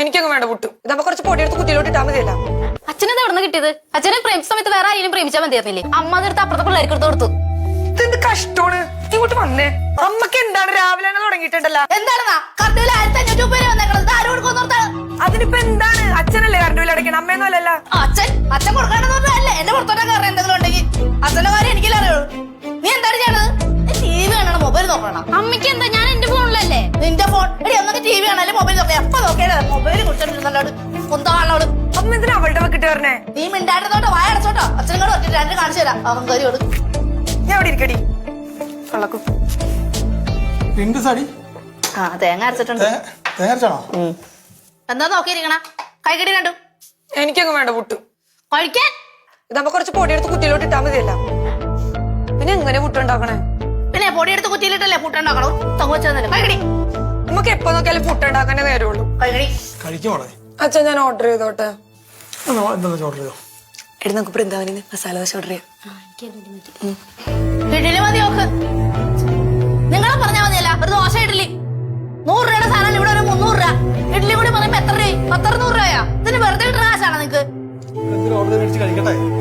എനിക്കങ്ങ് വേണ്ട പുട്ടു. ഇതാകുമ്പോ കുറച്ച് പൊടിയെടുത്ത് കുത്തിയിലോട്ട് ഇട്ടാൽ മതിയല്ല. അച്ഛനെന്താ എവിടെ നിന്ന് കിട്ടിയത്? അച്ഛനെ പ്രേമിച്ച സമയത്ത് വേറെ ആരെയും പ്രേമിച്ചാൽ മതിയായിരുന്നില്ലേ അമ്മ അതെടുത്ത് അപ്പുറത്തെ പിള്ളേർക്ക് എടുത്ത് കൊടുത്തു. ഇതെന്ത് കഷ്ടമാണ്? ഇങ്ങോട്ട് വന്നേ. അമ്മയ്ക്ക് എന്താണ്? രാവിലെ തന്നെ തുടങ്ങിയിട്ടുണ്ടല്ലോ. എന്താണെന്നാ? കറണ്ടിൽ ആയിരത്തി അഞ്ഞൂറ്റി രൂപ വന്നേക്കണത് ആരും കൊടുക്കുന്നോർത്താണ് അതിനിപ്പോ എന്താണ്? അച്ഛനല്ലേ കറണ്ട് ബില്ല് അടയ്ക്കണം അമ്മയൊന്നും അല്ലല്ല അച്ഛൻ അച്ഛൻ കൊടുക്കാണെന്ന് പറഞ്ഞല്ലേ എന്റെ പുറത്തോട്ടൊക്കെ എന്തെങ്കിലും ഉണ്ടെങ്കിൽ. മൊബൈൽ കുറിച്ചിട്ടുണ്ടല്ലോട് കുന്താളോട് അമ്മ എന്തിനാ അവളുടെ വെക്കിട്ട് പറഞ്ഞേ നീ മിണ്ടായിരുന്നോട്ടോ വായ അടച്ചോട്ടോ. അച്ഛനും കൂടെ ഒറ്റ രണ്ട് കാണിച്ചു തരാം. അവൻ കയറിയോട് ഞാൻ അവിടെ ഇരിക്കടി. കള്ളക്കും. പിങ്ക് സാടി ആ തേങ്ങ അരച്ചിട്ടുണ്ട്. തേങ്ങ അരച്ചാണോ? എന്താ നോക്കിയിരിക്കണ? കൈകടി കണ്ടു. എനിക്കങ്ങ് വേണ്ട പുട്ടു. കഴിക്കാൻ? ഇതാകുമ്പോ കുറച്ച് പൊടിയെടുത്ത് കുത്തിയിലോട്ട് ഇട്ടാ മതിയല്ല. പിന്നെ എങ്ങനെ പുട്ടുണ്ടാക്കണേ? പിന്നെ പൊടിയെടുത്ത് കുത്തിയിലിട്ടല്ലേ പുട്ടുണ്ടാക്കണം തങ്ങോച്ചു കൈകടി. നമുക്ക് എപ്പോ നോക്കിയാലും ഫുഡ് ഉണ്ടാക്കാനേ നേരമുള്ളൂ. അച്ഛൻ ഞാൻ ഓർഡർ ചെയ്തോട്ടെ. ഓർഡർ ചെയ്തോ? എടി നമുക്ക് ബൃന്ദാവനിന്ന് മസാല ദോശ ഓർഡർ ചെയ്യാം. ഇഡലി മതി നോക്ക് നിങ്ങളെ പറഞ്ഞാ മതിയല്ല ഒരു ദോശ ഇഡലി നൂറ് രൂപയുടെ സാധനം ഇവിടെ ഒരു മുന്നൂറ് രൂപ. ഇഡലി കൂടി പറയുമ്പോ എത്ര രൂപ? പത്തറുന്നൂറ് രൂപയാ? ഇതിന് വെറുതെ കിട്ടുന്ന കാശാണ് നിങ്ങക്ക്?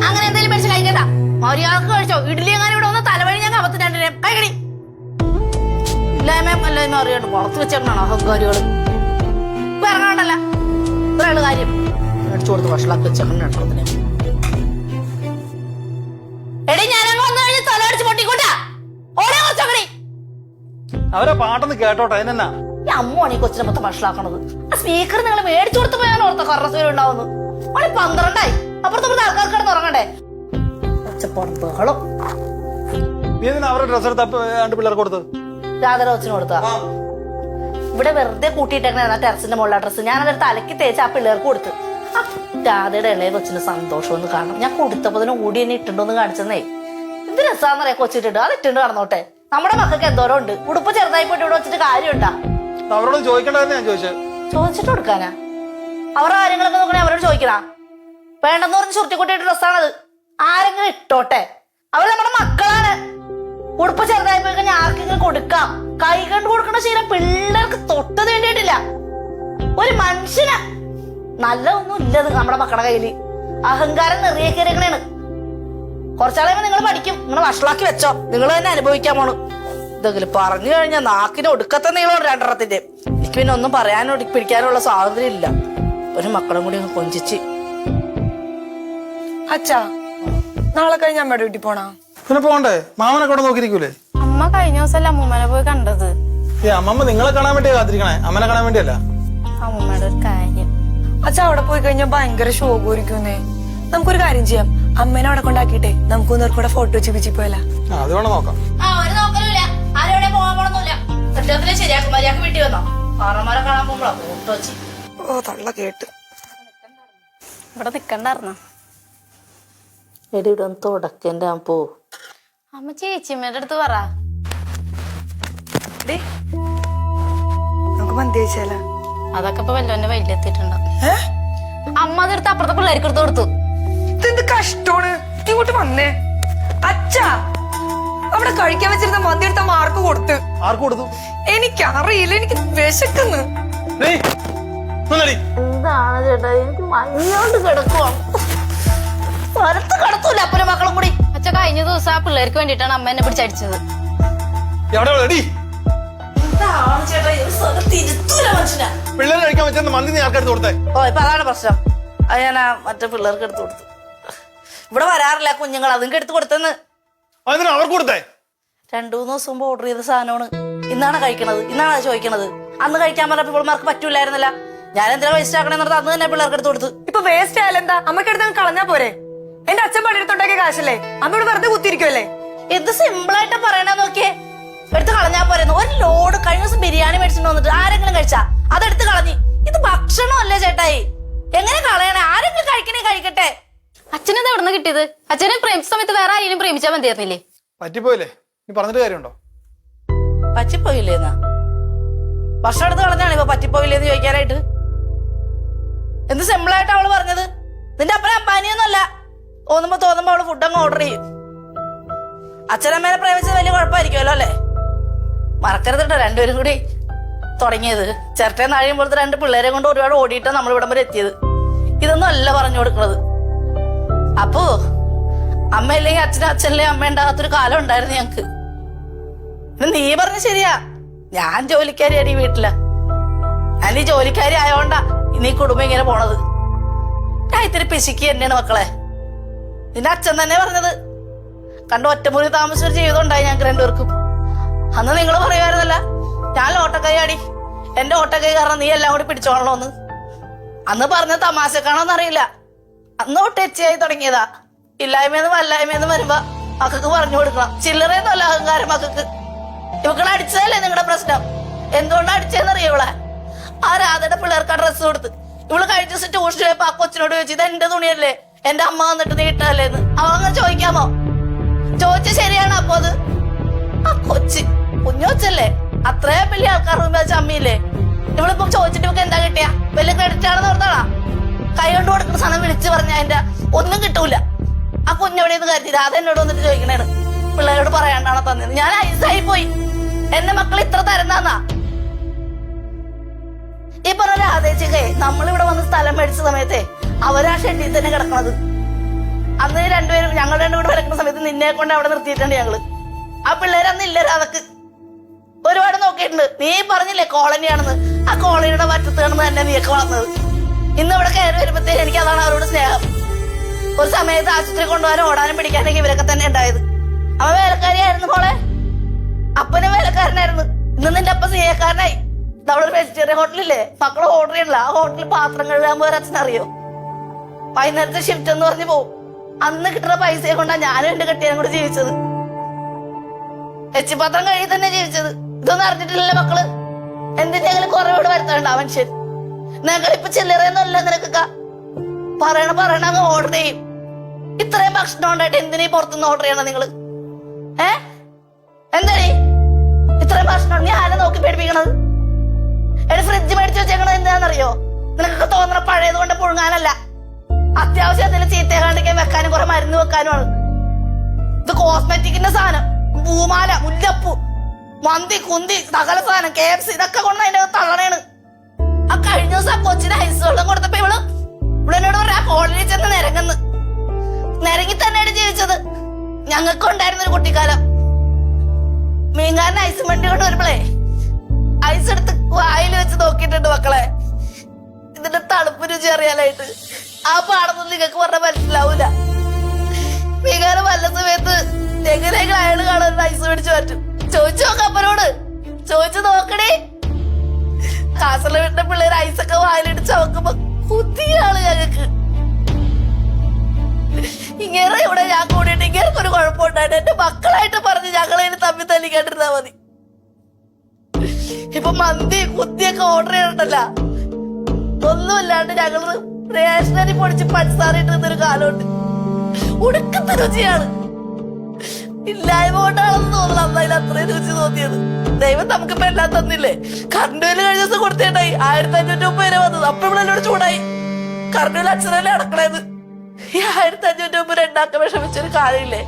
അങ്ങനെ എന്തെങ്കിലും മേടിച്ച് കഴിക്കണ്ട. മര്യാദയ്ക്ക് കഴിച്ചോ. ഇഡലി അങ്ങനെ ഇവിടെ ഒന്ന് തലവഴി ഞാൻ കപത്തി രണ്ടിനെ. കൈകടി ഇല്ലായ്മ അല്ലായ്മ അറിയണ്ട പുറത്ത് വെച്ചേക്കണോ അഹങ്കാരികൾ ഇപ്പൊ ഇറങ്ങാണ്ടല്ല. ഇത്രയുള്ള കാര്യം. മേടിച്ചു കൊടുത്ത് വഷളാക്കി വെച്ചേക്കണ എടി ഞാനങ്ങ് വന്നു കഴിഞ്ഞ് തല അടിച്ച് പൊട്ടിക്കൂട്ടാ ഓടെ കുറച്ചോക്കടി അവരെ പാട്ടൊന്ന് കേട്ടോട്ടെ അതിനെന്നാ ഈ അമ്മയാണ് ഈ കൊച്ചിനെ മൊത്തം മനസ്സിലാക്കണത് ആ സ്പീക്കർ നിങ്ങൾ മേടിച്ചു കൊടുത്ത് പോയാൽ ഓർത്ത കറസൂര് ഉണ്ടാവുന്നു. മണി പന്ത്രണ്ടായി. അപ്പുറത്ത് ആൾക്കാർ കിടന്ന് ഉറങ്ങണ്ടേ? ഒച്ചപ്പാടും ബഹളം അവരുടെ ഡ്രസ്സ് എടുത്ത് രണ്ട് പിള്ളേർക്ക് കൊടുത്തത്? രാധര റോച്ചിന് കൊടുത്താ ഇവിടെ വെറുതെ കൂട്ടിയിട്ടേക്കണ ടെറസിന്റെ മുകളിലെ ഡ്രസ്സ്. ഞാൻ അതെടുത്ത് അലക്കി തേച്ച് ആ പിള്ളേർക്ക് കൊടുത്തു. രാധയുടെ ഇളയ കൊച്ചിന് സന്തോഷം ഒന്ന് കാണണം. ഞാൻ കൊടുത്തപ്പോ തന്നെ ഓടി എന്നെ ഇട്ടുണ്ടോന്ന് കാണിച്ചെന്നേ. ഇത് രസാന്നറിയാ കൊച്ചിട്ടുണ്ട് അത് ഇട്ടുണ്ട് കടന്നോട്ടെ നമ്മുടെ മക്കൾക്ക് എന്തോരം ഉണ്ട്. ഉടുപ്പ് ചെറുതായി പോയിട്ട് ഇവിടെ വെച്ചിട്ട് കാര്യമുണ്ടാ? അവരോട് ഞാൻ ചോദിച്ചത് ചോദിച്ചിട്ട് കൊടുക്കാനാ? അവരുടെ കാര്യങ്ങളൊക്കെ നോക്കണേ അവരോട് ചോദിക്കണ? വേണ്ടെന്ന് പറഞ്ഞ് ചുരുട്ടിക്കുട്ടിയുടെ ഡ്രസ്സാണത്. ആരെങ്കിലും ഇട്ടോട്ടെ. അവർ നമ്മുടെ മക്കളാണ്. ഉടുപ്പ് ചെറുതായി ഞാൻ ആർക്കെങ്കിലും കൊടുക്കാം. കൈ കണ്ട് കൊടുക്കണ ശീലം പിള്ളേർക്ക് തൊട്ട് വേണ്ടിയിട്ടില്ല. ഒരു മനുഷ്യന് നല്ല ഒന്നും ഇല്ലത് നമ്മുടെ മക്കളുടെ കയ്യിൽ. അഹങ്കാരം നിറയെ കയറിയാണ് കുറച്ചാളെ നിങ്ങൾ പഠിക്കും. നിങ്ങൾ വഷളാക്കി വെച്ചോ. നിങ്ങൾ തന്നെ അനുഭവിക്കാൻ പോണു ഇതെങ്കിലും പറഞ്ഞു കഴിഞ്ഞാൽ നാക്കിന് ഒടുക്കത്തെ നീളമാണ് രണ്ടെണ്ണത്തിന്റെ. എനിക്ക് പിന്നെ ഒന്നും പറയാനോ പിടിക്കാനുള്ള സ്വാതന്ത്ര്യം ഇല്ല. ഒരു മക്കളും കൂടി കൊഞ്ചിച്ച്. അച്ഛാ നാളെ കഴിഞ്ഞ് അമ്മയുടെ വീട്ടിൽ പോണാ? പിന്നെ പോണ്ടേ? മാമനെ കൂടെ നോക്കിയിരിക്കൂലേ? അമ്മ കഴിഞ്ഞ ദിവസം അമ്മൂമ്മനെ പോയി കണ്ടത്. ഏ അമ്മമ്മ നിങ്ങളെ കാണാൻ വേണ്ടിയാ കാത്തിരിക്കണേ? അമ്മനെ കാണാൻ വേണ്ടിയല്ല? അമ്മൂമ്മയുടെ ഒരു കാര്യം. അച്ഛ അവിടെ പോയി കഴിഞ്ഞാൽ ഭയങ്കര ശോകമായിരിക്കുന്നേ നമുക്കൊരു കാര്യം ചെയ്യാം. അമ്മേനെ അവിടെ കൊണ്ടാക്കിട്ടെ നമുക്ക് കൂടെ ഫോട്ടോ ചിപ്പിച്ചു പോയാലോ? പോയല്ല അത് വേണം നോക്കാം. ഓ തള്ള കേട്ട്. ഇവിടെ നിക്കണ്ടായിരുന്നോ? എടി ഇവിടെ തുടക്കേണ്ട പോ. അമ്മ ചേച്ചിമ്മയുടെ അടുത്ത് പറ. നമുക്ക് മന്തി കഴിച്ചാലോ? അതൊക്കെ ഇപ്പൊ വല്ലോന്റെ വൈകിലെത്തിയിട്ടുണ്ട് അമ്മ അതെടുത്ത് അപ്പുറത്തെ പിള്ളേർക്ക് എടുത്ത് കൊടുത്തു. ഇതെന്ത് കഷ്ടമാണ്? ഇങ്ങോട്ട് വന്നേ. അച്ഛാ അവിടെ കഴിക്കാൻ വെച്ചിരുന്ന മന്തി എടുത്ത മാർക്ക് കൊടുത്ത്? ആർക്ക് കൊടുത്തു? എനിക്കറിയില്ല എനിക്ക് വിശക്കുന്നു. എന്താണ് ചേട്ടാ? എനിക്ക് മഞ്ഞോണ്ട് കിടക്കുവാണ് സ്ഥലത്ത് കിടത്തൂല അപ്പനും മക്കളും കൂടി. അച്ഛ കഴിഞ്ഞ ദിവസം ആ പിള്ളേർക്ക് വേണ്ടിയിട്ടാണ് അമ്മ എന്നെ പിടിച്ചടിച്ചത് പിള്ളേർ കഴിക്കാൻ മന്തി നീ ആൾക്കാർ കൊടുത്തേ. ഓ ഇപ്പൊ അതാണ് പ്രശ്നം. അത് ഞാൻ ആ മറ്റേ പിള്ളേർക്ക് എടുത്തു കൊടുത്തു. ഇവിടെ വരാറില്ല കുഞ്ഞുങ്ങൾ അതും എടുത്തു കൊടുത്തെന്ന്. അതിന് അവർക്ക് കൊടുത്തേ? രണ്ടു മൂന്ന് ദിവസം മുമ്പ് ഓർഡർ ചെയ്ത സാധനമാണ്. ഇന്നാണ് കഴിക്കണത്. ഇന്നാണ് ചോദിക്കണത്. അന്ന് കഴിക്കാൻ പറഞ്ഞപ്പോൾ പിള്ളേർക്ക് പറ്റൂലായിരുന്നില്ല ഞാൻ എന്തിനാ വേസ്റ്റ് ആക്കണെന്ന് അന്ന് തന്നെ പിള്ളേർക്ക് എടുത്തു കൊടുത്തു. ഇപ്പൊ വേസ്റ്റ് ആയാലും എന്താ അമ്മക്കെടുത്ത് കളഞ്ഞാ പോരെ? എന്റെ അച്ഛൻ പണിയെടുത്തുണ്ടാക്കിയ കാശല്ലേ? അമ്മയോട് വെറുതെ കുത്തിരിക്കുമല്ലേ എന്ത് സിമ്പിൾ ആയിട്ട് പറയണ നോക്കിയേ. എടുത്ത് കളഞ്ഞാ പോരുന്നു. ഒരു ലോഡ് കഴിഞ്ഞ ദിവസം ബിരിയാണി മേടിച്ചിട്ട് വന്നിട്ട് ആരെങ്കിലും കഴിച്ചാ? അതെടുത്ത് കളഞ്ഞി. ഇത് ഭക്ഷണമല്ലേ ചേട്ടായി? എങ്ങനെ കളയണേ? ആരെങ്കിലും കഴിക്കണേ കഴിക്കട്ടെ. അച്ഛനെന്താ എവിടെ നിന്ന് കിട്ടിയത്? അച്ഛനെ പ്രേമിച്ച സമയത്ത് വേറെ ആരെയും പ്രേമിച്ചാൽ മതിയായിരുന്നില്ലേ? പറ്റിപ്പോയില്ലേ? നീ പറഞ്ഞിട്ട് കാര്യമുണ്ടോ? പറ്റിപ്പോയില്ലേ എന്നാ ഭക്ഷണം എടുത്ത് കളഞ്ഞാണ് ഇപ്പൊ പറ്റിപ്പോയില്ലേ എന്ന് ചോദിക്കാനായിട്ട്? എന്ത് സിമ്പിൾ ആയിട്ട് അവൾ പറഞ്ഞത്? നിന്റെ അപ്പനെ അമ്പാനിയൊന്നുമല്ല. തോന്നുമ്പോ തോന്നുമ്പോ അവൾ ഫുഡ് അങ്ങ് ഓർഡർ ചെയ്യും. അച്ഛനമ്മേനെ പ്രേമിച്ചത് വലിയ കുഴപ്പമായിരിക്കുമല്ലോ അല്ലേ? കേട്ടോ രണ്ടുപേരും കൂടി തുടങ്ങിയത്. ചിരട്ടയെ നാഴിയുമ്പോഴത്തെ രണ്ട് പിള്ളേരെ കൊണ്ട് ഒരുപാട് ഓടിയിട്ടാണ് നമ്മൾ ഇവിടം വരെ എത്തിയത്. ഇതൊന്നും അല്ല പറഞ്ഞു കൊടുക്കുന്നത്. അപ്പോ അമ്മ അമ്മയില്ലെങ്കിൽ അച്ഛനും അച്ഛനല്ലേ അമ്മ ഉണ്ടാകാത്തൊരു കാലം ഉണ്ടായിരുന്നു ഞങ്ങക്ക്. നീ പറഞ്ഞ ശരിയാ. ഞാൻ ജോലിക്കാരിയാണ് ഈ വീട്ടിൽ. ഞാൻ ഈ ജോലിക്കാരി ആയോണ്ടാ ഇനി കുടുംബം ഇങ്ങനെ പോണത്. ഞാൻ ഇത്തിരി പിശുക്കി തന്നെയാണ് മക്കളെ. നിന്റെ അച്ഛൻ തന്നെ പറഞ്ഞത്. കണ്ട ഒറ്റമുറി താമസിച്ച ഉണ്ടായി ഞങ്ങൾക്ക് രണ്ടുപേർക്കും. അന്ന് നിങ്ങൾ പറയുമായിരുന്നല്ല ഞാൻ ഓട്ടക്കൈ ആടി എന്റെ ഓട്ടക്കൈ കാരണം നീ എല്ലാം കൂടി പിടിച്ചോളണോന്ന് അന്ന് പറഞ്ഞ തമാശക്കാണോന്ന് അറിയില്ല. അന്ന് തൊട്ട് തുടങ്ങിയതാ. ഇല്ലായ്മയെന്ന് വല്ലായ്മയെന്ന് വരുമ്പോ മക്കൾക്ക് പറഞ്ഞു കൊടുക്കണം. ചില്ലറയൊന്നുമല്ല അഹങ്കാരം മക്കൾക്ക്. ഇവക്കളെ അടിച്ചതല്ലേ നിങ്ങളുടെ പ്രശ്നം? എന്തുകൊണ്ടാ അടിച്ചതെന്ന് അറിയവളെ ആ രാധയുടെ പിള്ളേർക്ക് ഡ്രസ്സ് കൊടുത്ത്. ഇവൾ ദിവസം ട്യൂഷൻ പോയപ്പോ ആ കൊച്ചിനോട് ചോദിച്ചു ഇത് എന്റെ തുണിയല്ലേ? എന്റെ അമ്മ വന്നിട്ട് നീ ഇട്ടതല്ലേന്ന്? അവ ചോദിക്കാമോ? ചോദിച്ച ശരിയാണ് അപ്പൊ അത്? ആ കൊച്ച് കുഞ്ഞൊച്ചല്ലേ അത്രയും വലിയ ആൾക്കാർ വെച്ച അമ്മയില്ലേ? ഇവളിപ്പോ ചോദിച്ചിട്ട് ഇവക്ക് എന്താ കിട്ടിയ? വലിയ ക്രെഡിറ്റ് ആണെന്ന് ഓർത്താളാ കൈ കൊണ്ട് കൊടുക്കുന്ന സാധനം വിളിച്ചു പറഞ്ഞ അതിന്റെ ഒന്നും കിട്ടൂല. ആ കുഞ്ഞെവിടെയെന്ന് കരുതി അത് എന്നോട് വന്നിട്ട് ചോദിക്കണേണ്. പിള്ളേരോട് പറയാണ്ടാണോ തന്നത് ഞാൻ ഐസായി പോയി. എന്റെ മക്കൾ ഇത്ര തരുന്നാന്നാ ഈ പറഞ്ഞ രാധേച്ചിക്കേ നമ്മളിവിടെ വന്ന് സ്ഥലം മേടിച്ച സമയത്തെ അവരാ ഷെഡിൽ തന്നെ കിടക്കണത്. അന്ന് രണ്ടുപേരും ഞങ്ങൾ രണ്ടുപേരും കിടക്കുന്ന സമയത്ത് നിന്നെ കൊണ്ട് അവിടെ നിർത്തിയിട്ടുണ്ട് ഞങ്ങൾ. ആ പിള്ളേരന്ന് ഇല്ല രാധക്ക് ഒരുപാട് നോക്കിയിട്ടുണ്ട്. നീ പറഞ്ഞില്ലേ കോളനിയാണെന്ന്. ആ കോളനിയുടെ വറ്റത്ത് കിടന്ന് തന്നെ നീയൊക്കെ വളർന്നത്. ഇന്ന് ഇവിടെ കയറി വരുമ്പോഴത്തേക്ക് എനിക്ക് അതാണ് അവരോട് സ്നേഹം. ഒരു സമയത്ത് ആശുപത്രി കൊണ്ടുപോകാനും ഓടാനും പിടിക്കാനൊക്കെ ഇവരൊക്കെ തന്നെ ഉണ്ടായത്. അവ വേലക്കാരിയായിരുന്നു മോളെ. അപ്പനും വേലക്കാരനായിരുന്നു. ഇന്ന് നിന്റെ അപ്പ സിയക്കാരനായി നമ്മളൊരു വെജിറ്റേറിയൻ ഹോട്ടലില്ലേ മക്കൾ ഓർഡർ ചെയ്യണില്ല. ആ ഹോട്ടലിൽ പാത്രം കഴുകാൻ പോയ അച്ഛൻ അറിയോ വൈകുന്നേരത്തെ ഷിഫ്റ്റ് എന്ന് പറഞ്ഞു പോവും. അന്ന് കിട്ടുന്ന പൈസയെ കൊണ്ടാണ് ഞാനും എന്റെ കെട്ടിയാനും കൂടെ ജീവിച്ചത്. എച്ചിപ്പാത്രം കഴുകി തന്നെ ജീവിച്ചത്. ഇതൊന്നും അറിഞ്ഞിട്ടില്ലല്ലോ മക്കൾ. എന്തിനെങ്കിലും കുറവോട് വരുത്തണ്ട മനുഷ്യൻ നിങ്ങൾ ഇപ്പൊ ചില്ലറയൊന്നുമല്ല നിനക്കൊക്കെ പറയണ പറയണ അങ്ങ് ഓർഡർ ചെയ്യും. ഇത്രയും ഭക്ഷണം ഉണ്ടായിട്ട് എന്തിനീ പുറത്തുനിന്ന് ഓർഡർ ചെയ്യണം നിങ്ങൾ? ഏ? എന്താ ഇത്രയും ഭക്ഷണം നീ ആരെ നോക്കി പേടിപ്പിക്കണത്? എടി ഫ്രിഡ്ജ് മേടിച്ചു വെച്ചേക്കണത് എന്താണെന്നറിയോ നിനക്കൊക്കെ തോന്നണ പഴയത് കൊണ്ട് പുഴുങ്ങാനല്ല. അത്യാവശ്യം എന്തെങ്കിലും ചീത്തയാകാണ്ടിരിക്കാൻ വെക്കാനും കുറെ മരുന്ന് വെക്കാനുമാണ് ഇത് കോസ്മെറ്റിക്കിന്റെ സാധനം. പൂമാല മുല്ലപ്പൂ മന്തി കുന്തി സകല സാധനം കെ എഫ് സി ഇതൊക്കെ കൊണ്ട് അതിന്റെ തള്ളണേണ്. ആ കഴിഞ്ഞ ദിവസം കൊച്ചിന് ഐസ് വെള്ളം കൊടുത്തപ്പോ ഇവൾ ഇവളെന്നോട് പറയാ കോളേജിൽ ചെന്ന് നിരങ്ങുന്നു. നിരങ്ങി തന്നെയാണ് ജീവിച്ചത്. ഞങ്ങൾക്ക് ഉണ്ടായിരുന്ന ഒരു കുട്ടിക്കാലം. മീൻകാരൻ ഐസ് വണ്ടി കൊണ്ട് വരുമ്പളേ ഐസ് എടുത്ത് വായിൽ വെച്ച് നോക്കിയിട്ടുണ്ട് മക്കളെ. ഇതിന്റെ തണുപ്പ് രുചി അറിയാനായിട്ട് ആ പാടൊന്നും നിങ്ങൾക്ക് പറഞ്ഞാൽ മനസ്സിലാവൂല. വികാരം വല്ല സമയത്ത് എങ്ങനെയെങ്കിലും അയാൾ കാണാൻ ഐസ് മേടിച്ചു പറ്റും. ചോദിച്ചു നോക്ക അപ്പനോട്. ചോദിച്ചു നോക്കണേ കാസർഗോഡ് വീട്ടിലെ പിള്ളേർ ഐസൊക്കെ വായിലിട്ട് നോക്കുമ്പോ കുത്തിയാണ് ഞങ്ങക്ക് ഇങ്ങനെ ഇവിടെ ഞാൻ കൂടിയിട്ട് ഇങ്ങനെ ഒരു കുഴപ്പമുണ്ടായിട്ട് എന്റെ മക്കളായിട്ട് പറഞ്ഞ് ഞങ്ങളെ തല്ലി തല്ലിക്കാണ്ടിരുന്നാ മതി. ഇപ്പൊ മന്തി കുത്തിയൊക്കെ ഓർഡർ ചെയ്യണ്ടല്ല. ഒന്നുമില്ലാണ്ട് ഞങ്ങൾ റേഷനറി പൊടിച്ച് പഞ്ചസാര ഇട്ടിരുന്നൊരു കാലമുണ്ട്. ഉടുക്കത്തെ രുചിയാണ്. ഇല്ലായ്മ കൊണ്ടാണെന്ന് തോന്നുന്നു അന്നതിൽ അത്രയും രുചി തോന്നിയത്. ദൈവം നമുക്കിപ്പോ എല്ലാം തന്നില്ലേ? കറണ്ട് ബില്ല് കഴിഞ്ഞ ദിവസം കൊടുത്തേട്ടായി ആയിരത്തി അഞ്ഞൂറ്റി മുപ്പത് രൂപ വന്നത്. അപ്പൊ ഇവിടെ ചൂടായി. കറണ്ട് ബില്ല് അച്ഛനല്ലേ അടക്കണേത് ഈ ആയിരത്തി അഞ്ഞൂറ്റി മുപ്പത് രണ്ടാക്കം വിഷമിച്ചൊരു കാര്യമില്ലേ?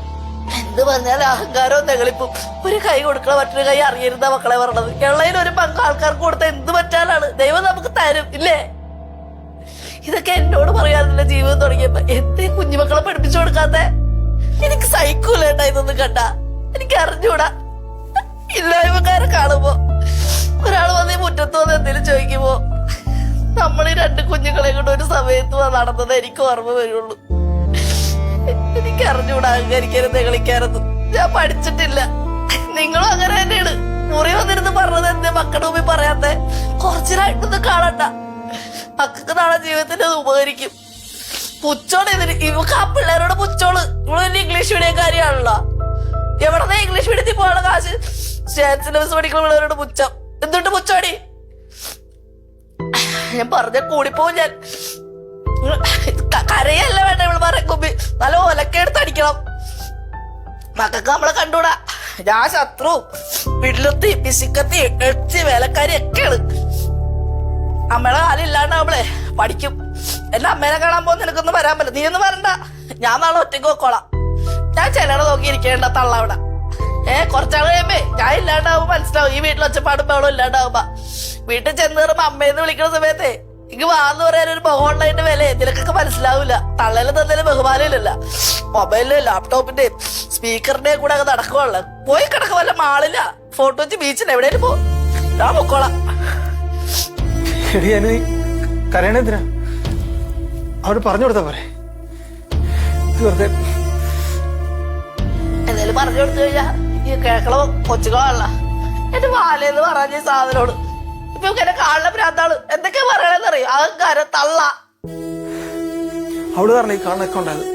എന്ത് പറഞ്ഞാൽ അഹങ്കാരവും തെളിപ്പും ഒരു കൈ കൊടുക്കണ മറ്റൊരു കൈ അറിയരുന്ന മക്കളെ പറഞ്ഞത്. എള്ളയിൽ ഒരു പങ്ക് ആൾക്കാർക്ക് കൊടുത്ത എന്ത് പറ്റാനാണ്? ദൈവം നമുക്ക് തരും ഇല്ലേ? ഇതൊക്കെ എന്നോട് പറയാറില്ല ജീവിതം തുടങ്ങിയപ്പോ എന്തേ കുഞ്ഞുമക്കളെ പഠിപ്പിച്ചു കൊടുക്കാത്ത? എനിക്ക് സൈക്കൂലേട്ടാ ഇതൊന്നും കണ്ട. എനിക്ക് അറിഞ്ഞൂടാ. ഇല്ലായ്മക്കാരെ കാണുമ്പോ ഒരാൾ വന്ന് മുറ്റത്ത് വന്ന് എന്തെങ്കിലും ചോദിക്കുമ്പോ നമ്മൾ ഈ രണ്ട് കുഞ്ഞുങ്ങളെ കൊണ്ട് ഒരു സമയത്ത് നടന്നത് എനിക്ക് ഓർമ്മ വരുള്ളൂ. എനിക്ക് അറിഞ്ഞൂടാ അഹങ്കരിക്കാനും കളിക്കാനൊന്നും ഞാൻ പഠിച്ചിട്ടില്ല. നിങ്ങളും അങ്ങനെ തന്നെയാണ്. മുറി വന്നിരുന്ന് പറഞ്ഞത് എന്റെ മക്കളുടെ മുമ്പിൽ പറയാത്തെ. നേരം കാണണ്ട. മക്കൾക്ക് നാളെ ജീവിതത്തിന് അത് ഉപകരിക്കും. പുച്ചോൾ ഇതിന് ഇവക്ക് ആ പിള്ളേരോട് പുച്ചോൾ. വലിയ ഇംഗ്ലീഷ് മീഡിയം കാര്യമാണല്ലോ എവിടെ ഇംഗ്ലീഷ് മീഡിയത്തിൽ പോകാനുള്ള കാശ്? സിലബസ് പഠിക്കുന്ന പിള്ളേരോട് പുച്ഛം എന്തുണ്ട് പുച്ചോടി? ഞാൻ പറഞ്ഞ കൂടിപ്പോ ഞാൻ. കരയല്ല വേണ്ട ഇവൾ പറയാൻ കുമ്പി നല്ല ഒലക്കെടുത്ത് അടിക്കണം. മക്കൾക്ക് നമ്മളെ കണ്ടൂടാ ഞാൻ ശത്രു. വില്ലത്തി പിശുക്കത്തി എച്ചി വേലക്കാരി ഒക്കെയാണ് അമ്മയുടെ അവളെ പഠിക്കും. എന്റെ അമ്മേനെ കാണാൻ പോകുന്ന നിനക്കൊന്നും വരാൻ പറ്റില്ല. നീ ഒന്നും വരണ്ട. ഞാൻ നാളെ ഒറ്റയ്ക്ക് വെക്കോളാം ഞാൻ ചിലടെ നോക്കി ഇരിക്കേണ്ട തള്ള അവിടെ. ഏ കുറച്ചാൾ കഴിയുമ്പേ ഞാൻ ഇല്ലാണ്ടാവും മനസ്സിലാവും. ഈ വീട്ടിൽ ഒച്ചപ്പാടും ബഹളം ഇല്ലാണ്ടാവുമ്പ. വീട്ടിൽ ചെന്ന് കയറുമ്പോ അമ്മയെന്ന് വിളിക്കുന്ന സമയത്തെ ഇങ്ങ് വാന്ന് പറയാൻ ഒരു ബഹോണ്ടതിന്റെ വില നിനക്കൊക്കെ മനസ്സിലാവില്ല തള്ളയിൽ തന്നതിന് ബഹുമാനമില്ലല്ല മൊബൈലിലെ ലാപ്ടോപ്പിന്റെ സ്പീക്കറിന്റെ കൂടെ അങ്ങ് നടക്കുവാണല്ലോ. പോയി കിടക്കുവല്ല മാളില്ല ഫോട്ടോ വെച്ച് ബീച്ചിൽ എവിടെയും പോ. ഞാൻ പൊക്കോളാം. എടി ഞാൻ കരയണെന്തിനാ അവർ പറഞ്ഞു കൊടുത്താ പോരെ. വെറുതെ എന്തായാലും പറഞ്ഞു കൊടുത്തു കഴിഞ്ഞാ ഈ കേക്കളോ കൊച്ചുകളല്ല എന്റെ വാലെന്ന് പറഞ്ഞ സാധനോട്. ഇപ്പൊ എന്നെ കാണുന്ന ഭ്രാന്താണ് എന്തൊക്കെയാ പറയണെന്നറിയോ? അഹങ്കാരം തള്ള അവൾ പറഞ്ഞ ഈ കാണുന്നൊക്കെ ഉണ്ടായത്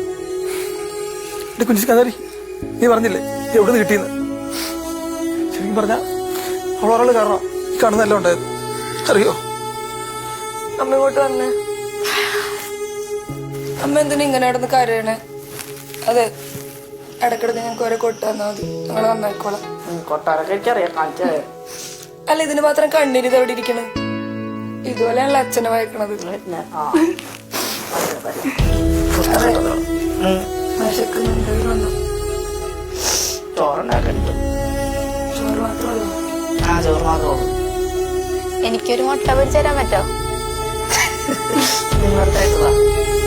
എന്റെ കുഞ്ഞിച്ച് നീ പറഞ്ഞില്ലേ? എവിടെ നിന്ന് കിട്ടിയെന്ന് ശരിക്കും പറഞ്ഞ അവളൊരാൾ കാരണം ഈ കാണുന്നതെല്ലാം ഉണ്ടായത്. അറിയോ? അമ്മ ഇങ്ങോട്ട് വന്നേ. അമ്മ എന്തിനാ ഇങ്ങനെ നടന്ന് കരയണേ? അതെ ഇടക്കിടക്ക് ഞങ്ങൾക്ക് ഓരോ കൊട്ട തന്നാ മതി. ഞങ്ങൾ നന്നായിക്കോളാം കൊട്ടാരൊക്കെ എനിക്കറിയാം കാണിച്ചേ അല്ല ഇതിന് മാത്രം കണ്ണീര് ഇത് എവിടെ ഇരിക്കണ്? ഇതുപോലെയാണല്ലോ അച്ഛനെ വായിക്കണത്. വിശക്കുന്നുണ്ട് ഇതുണ്ടോ? ചോറുണ്ടാക്കണ്ട്. ചോറ് മാത്രമേ ഉള്ളൂ. ആ ചോറ് മാത്രമേ എനിക്കൊരു മുട്ട പൊരിച്ചു തരാൻ പറ്റോ? 你们带走吧